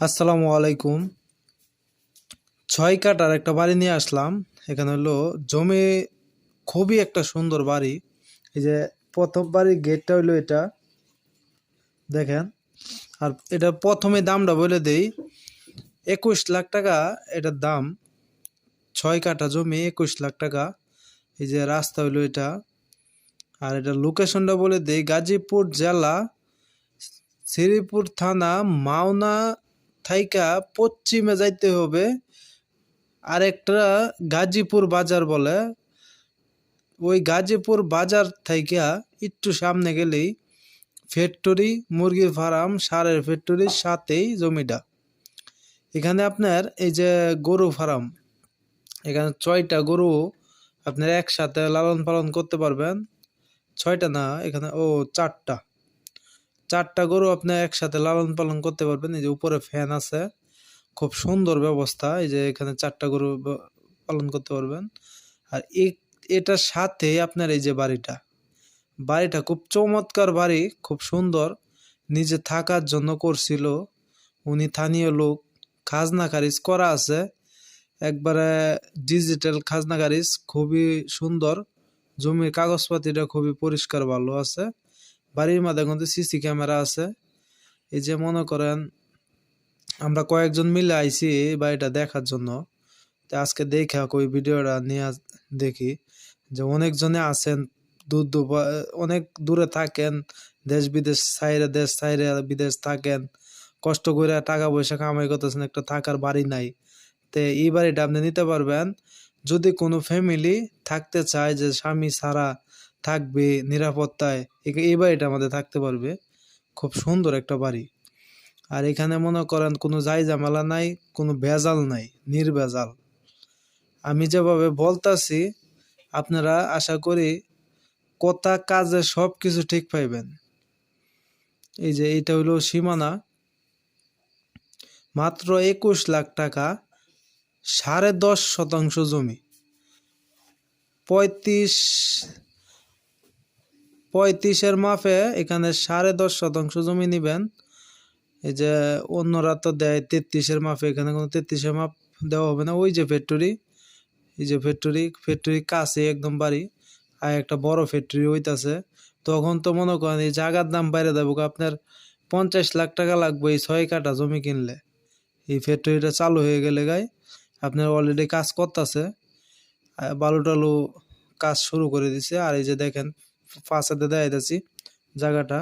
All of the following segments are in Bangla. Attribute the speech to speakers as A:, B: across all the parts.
A: আসসালামু আলাইকুম। ছয় কাটার একটা বাড়ি নিয়ে আসলাম। এখানে হলো জমি খুবই একটা সুন্দর বাড়ি। এই যে প্রথম বাড়ির গেটটা হইল এটা। দেখেন। আর এটা প্রথমে দামটা বলে দেই, একুশ লাখ টাকা এটার দাম। ছয় কাটা জমি, একুশ লাখ টাকা। এই যে রাস্তা হইল এটা। আর এটা লোকেশনটা বলে দেই, গাজীপুর জেলা শ্রীপুর থানা মাওনা থাইকা পশ্চিমে যাইতে হবে। আর একটা গাজীপুর বাজার বলে। ওই গাজীপুর বাজার থাইকা একটু সামনে গেলেই ফ্যাক্টরি মুরগির ফার্ম সারের ফ্যাক্টরির সাথেই জমিটা। এখানে আপনার এই যে গরু ফার্ম এখানে ছয়টা গরু আপনার একসাথে লালন পালন করতে পারবেন। ছয়টা না, এখানে ও চারটা। চারটা গরু আপনি একসাথে লালন পালন করতে পারবেন। এই যে উপরে ফ্যান আছে, খুব সুন্দর ব্যবস্থা। এই যে এখানে চারটা গরু পালন করতে পারবেন। আর এটার সাথে আপনার এই যে বাড়িটা বাড়িটা খুব চমৎকার বাড়ি, খুব সুন্দর। নিজে থাকার জন্য করছিল, উনি স্থানীয় লোক, খাজনা খারিজ করা আছে। একবারে ডিজিটাল খাজনা খারিজ, খুবই সুন্দর। জমির কাগজপাতিটা খুবই পরিষ্কার ভালো আছে। বাড়ির মধ্যে কিন্তু সিসি ক্যামেরা আছে। এই যে মনে করেন, আমরা কয়েকজন মিলে আইছি বাড়িটা দেখার জন্য। তো আজকে দেখা ওই ভিডিওটা নিয়ে দেখি যে অনেকজনে আছেন দূর দূর অনেক দূরে থাকেন, দেশ বিদেশ, সাইরে দেশ, সাইরে বিদেশ থাকেন। কষ্ট করে টাকা পয়সা কামাই করতেছেন, একটা থাকার বাড়ি নাই। তো এই বাড়িটা আপনি নিতে পারবেন। যদি কোনো ফ্যামিলি থাকতে চায় যে স্বামী ছাড়া থাকবে নিরাপত্তায় এই বাড়িটা আমাদের থাকতে পারবে। খুব সুন্দর একটা বাড়ি। আর এখানে মনে করেন কোনো যাই ঝামেলা নাই, কোনো ভেজাল নাই, নির্ভেজাল। আমি যেভাবে বলতাছি, আপনারা আশা করি কথা, কাজে সব কিছু ঠিক পাইবেন। এই যে এটা হইল সীমানা। মাত্র একুশ লাখ টাকা, সাড়ে দশ শতাংশ জমি। পঁয়ত্রিশ পঁয়ত্রিশের মাপে এখানে সাড়ে দশ শতাংশ জমি নিবেন। এই যে অন্যরা তো দেয় তেত্রিশের মাপে এখানে কোনো তেত্রিশের মাপ দেওয়া হবে না। ওই যে ফ্যাক্টরি, এই যে ফ্যাক্টরি ফ্যাক্টরি কাছে একদম বাড়ি, আর একটা বড় ফ্যাক্টরি হইতাছে। তখন তো মনে করেন এই জায়গার দাম বাইরে দেবো, আপনার পঞ্চাশ লাখ টাকা লাগবে এই ছয় কাঠা জমি কিনলে। এই ফ্যাক্টরিটা চালু হয়ে গেলে গাই, আপনার অলরেডি কাজ করতেছে বালু টালু কাজ শুরু করে দিছে। আর এই যে দেখেন ফাঁসাতে দেখাই দিচ্ছি জায়গাটা।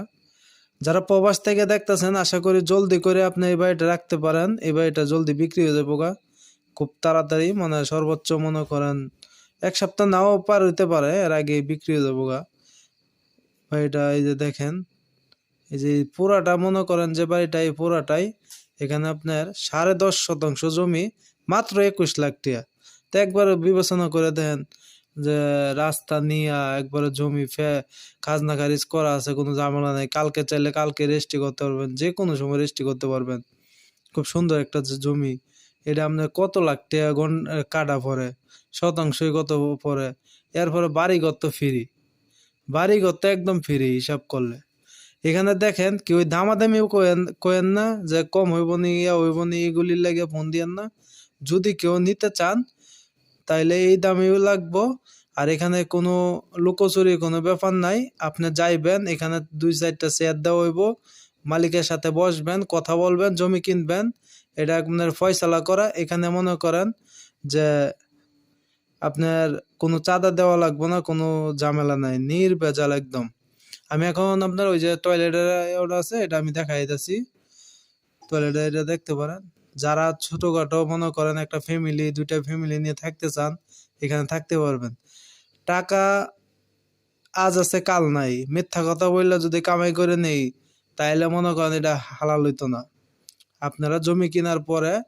A: যারা প্রবাস থেকে দেখতেছেন, আশা করি জলদি করে আপনি এই বাড়িটা রাখতে পারেন। এই বাড়িটা জলদি বিক্রি হয়ে যাব গা। খুব তাড়াতাড়ি মানে সর্বোচ্চ মনে করেন এক সপ্তাহ নাও পার হইতে পারে, এর আগে বিক্রি হয়ে যাব গা। বাড়িটা এই যে দেখেন, এই যে পুরাটা মনে করেন যে বাড়িটা এই পুরাটাই, এখানে আপনার সাড়ে দশ শতাংশ জমি, মাত্র একুশ লাখ টাকা। তো একবার বিবেচনা করে দেখেন যে রাস্তা নিয়ে একবারে জমি ফে খাজনা খারিজ করা আছে, কোনো ঝামেলা নেই। কালকে চাইলে কালকে রেজিস্ট্রি করতে পারবেন যে কোনো সময় রেজিস্ট্রি করতে পারবেন। খুব সুন্দর একটা জমি। এটা আপনার কত লাখ টাকা গন কাটা পরে শতাংশই কত পরে এরপরে বাড়িঘর তো ফ্রি বাড়িঘর তো একদম ফ্রি হিসাব করলে। এখানে দেখেন কি ওই দামাদামিও কোয়েন কোয়েন না, যে কম হইব নি, ইয়া হইব নি, এগুলির লাগে ফোন দিয়েন না। যদি কেউ নিতে চান তাইলে এই দামেও লাগবো। আর এখানে কোনো লুকোচুরি কোনো ব্যাপার নাই। আপনি যাইবেন, এখানে দুই চারটা চেয়ার দেওয়া হইব। মালিকের সাথে বসবেন, কথা বলবেন, জমি কিনবেন। এটা আপনার ফয়সালা করা। এখানে মনে করেন যে আপনার কোনো চাঁদা দেওয়া লাগবে না, কোনো ঝামেলা নাই। নির্ভেজাল একদম। আমি এখন আপনার ওই যে টয়লেটের আছে, এটা আমি দেখাই দিতেছি টয়লেট এটা দেখতে পারেন। যারা ছোটখাটো মনে করেন একটা ফ্যামিলি দুইটা ফ্যামিলি নিয়ে থাকতে চান, এখানে থাকতে পারবেন। টাকা আজ আছে, কাল নাই। মিথ্যা কথা বললে যদি কামাই করে নেই, তাইলে মনে করেন এটা হালাল হইতো না। আপনারা জমি কেনার পরে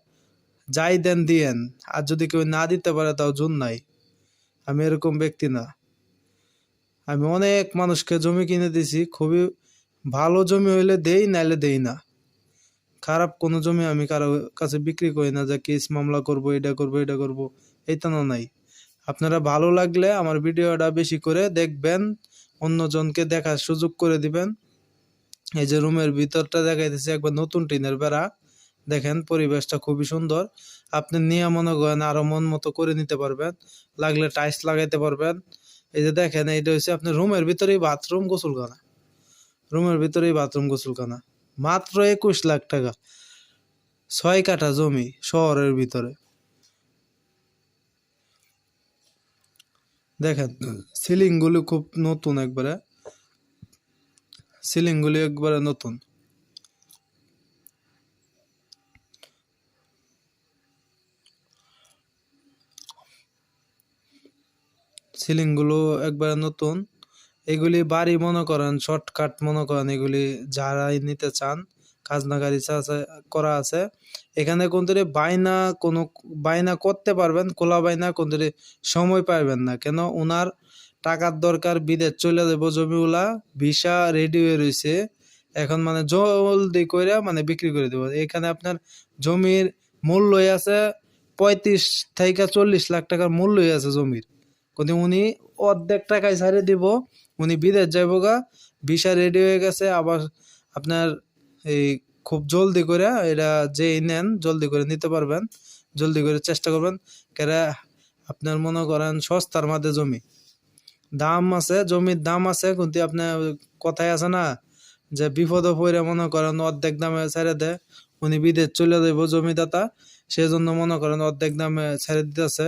A: যাই দেন, দিয়েন। আর যদি কেউ না দিতে পারে, তাও জুন নাই। আমি এরকম ব্যক্তি না। আমি অনেক মানুষকে জমি কিনে দিছি, খুবই ভালো জমি হইলে দেই, নাইলে দেই না। খারাপ কোনো জমি আমি কারও কাছে বিক্রি করি না, যে কেস মামলা করব, এটা করব এটা করব এইটা না, নাই। আপনারা ভালো লাগলে আমার ভিডিওটা বেশি করে দেখবেন, অন্যজনকে দেখার সুযোগ করে দিবেন। এই যে রুমের ভিতরটা দেখাইতেছে, একবার নতুন টিনের বেড়া। দেখেন, পরিবেশটা খুবই সুন্দর। আপনি নিয়ে মনে করেন আরও মন মতো করে নিতে পারবেন, লাগলে টাইলস লাগাইতে পারবেন। এই যে দেখেন, এইটা হচ্ছে আপনার রুমের ভিতরেই বাথরুম গোসলখানা। রুমের ভিতরেই বাথরুম গোসলখানা। মাত্র একুশ লাখ টাকা। ছয় কাঠা জমি শহরের ভিতরে। দেখেন সিলিং গুলি খুব নতুন একবারে। সিলিং গুলি একবারে নতুন। সিলিংগুলো একবারে নতুন। এগুলি বাড়ি মনে করেন শর্টকাট মনে করেন এগুলি যারাই নিতে চান, খাজনা গাড়ি আছে, করা আছে। এখানে কোন তরে বাইনা কোনো বাইনা করতে পারবেন, খোলা বাইনা কোন তরে সময় পাইবেন না। কেন? ওনার টাকার দরকার, বিদেশ চলে যাব জমিগুলা ভিসা রেডি হয়ে রয়েছে এখন মানে জলদি করে মানে বিক্রি করে দেবো। এখানে আপনার জমির মূল্যই আছে পঁয়ত্রিশ থেকে চল্লিশ লাখ টাকার মূল্যই আছে জমির। কিন্তু উনি অর্ধেক টাকায় ছাড়ে দিব, উনি বিদেশ যাইব গা ভিসা রেডি হয়ে গেছে, আবার আপনার এই খুব জলদি করে এটা যেই নেন, জলদি করে নিতে পারবেন, জলদি করে চেষ্টা করবেন, কেরা আপনার মনে করেন সস্তার মধ্যে জমি। দাম আছে, জমির দাম আছে, কিন্তু আপনার কথায় আছে না, যে বিপদে পড়ে মনে করেন অর্ধেক দামে ছেড়ে দেয় উনি বিদেশ চলে যাইব জমিদাতা, সেজন্য মনে করেন অর্ধেক দামে ছেড়ে দিতেছে।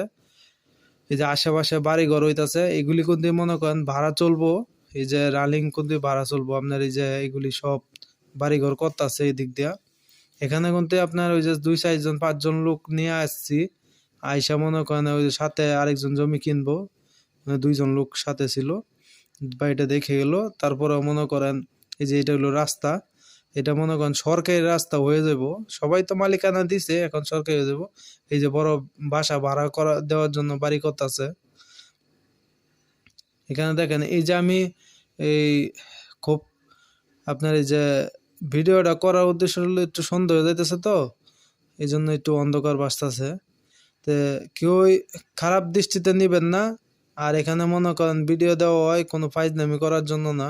A: এই যে আশেপাশে বাড়ি ঘর হইতাছে, এগুলি কিন্তু মনে করেন ভাড়া চলবো? এই যে রালিং কিন্তু ভাড়া চলবো? আপনার এই যে এগুলি সব বাড়ি ঘর করতেছে এই দিক দিয়া। এখানে কিন্তু আপনার ওই যে দুই চারজন পাঁচজন লোক নিয়ে আসছি, আইসা মনে করেন ওই সাথে আরেকজন জমি কিনবো। মানে দুইজন লোক সাথে ছিল, বাড়িটা দেখে গেল তারপরে মনে করেন এই যে এটা হলো রাস্তা। এটা মনে করেন সরকারি রাস্তা হয়ে যাব। সবাই তো মালিকানা দিছে, এখন সরকারি হয়ে যাব। এই যে বড় বাসা ভাড়া করা, দেওয়ার জন্য বাড়ি করতেছে এখানে দেখেন, এই যে আমি এই খুব আপনার এই যে ভিডিওটা করার উদ্দেশ্য হলো একটু সন্দেহ হয়ে যাইতেছে তো, এই জন্য একটু অন্ধকার বাসতেছে। তো কেউই খারাপ দৃষ্টিতে নিবেন না, আর এখানে মনে করেন ভিডিও দেওয়া হয় কোনো ফাইজনামি করার জন্য না।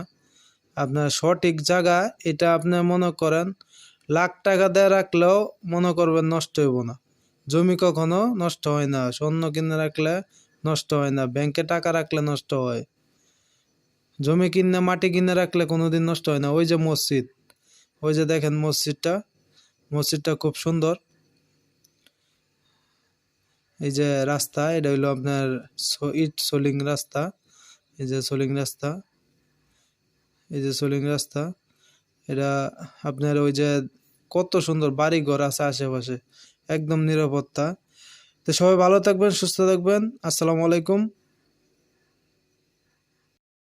A: আপনার সঠিক জায়গা, এটা আপনি মনে করেন, লাখ টাকা দিয়ে রাখলেও মনে করবেন নষ্ট হইব না। জমি কখনো নষ্ট হয় না, স্বর্ণ কিনে রাখলে নষ্ট হয় না ব্যাংকে টাকা রাখলে নষ্ট হয়। জমি কিনে, মাটি কিনে রাখলে কোনোদিন নষ্ট হয় না। ওই যে মসজিদ, ওই যে দেখেন মসজিদটা মসজিদটা খুব সুন্দর। এই যে রাস্তা, এটা হইল আপনার ইট সোলিং রাস্তা, এই যে সোলিং রাস্তা। এই যে সোলিং রাস্তা, এটা আপনার ওই যে কত সুন্দর বাড়ি ঘর আছে আশেপাশে, একদম নিরাপত্তা। তো সবাই ভালো থাকবেন, সুস্থ থাকবেন। আসসালামু আলাইকুম।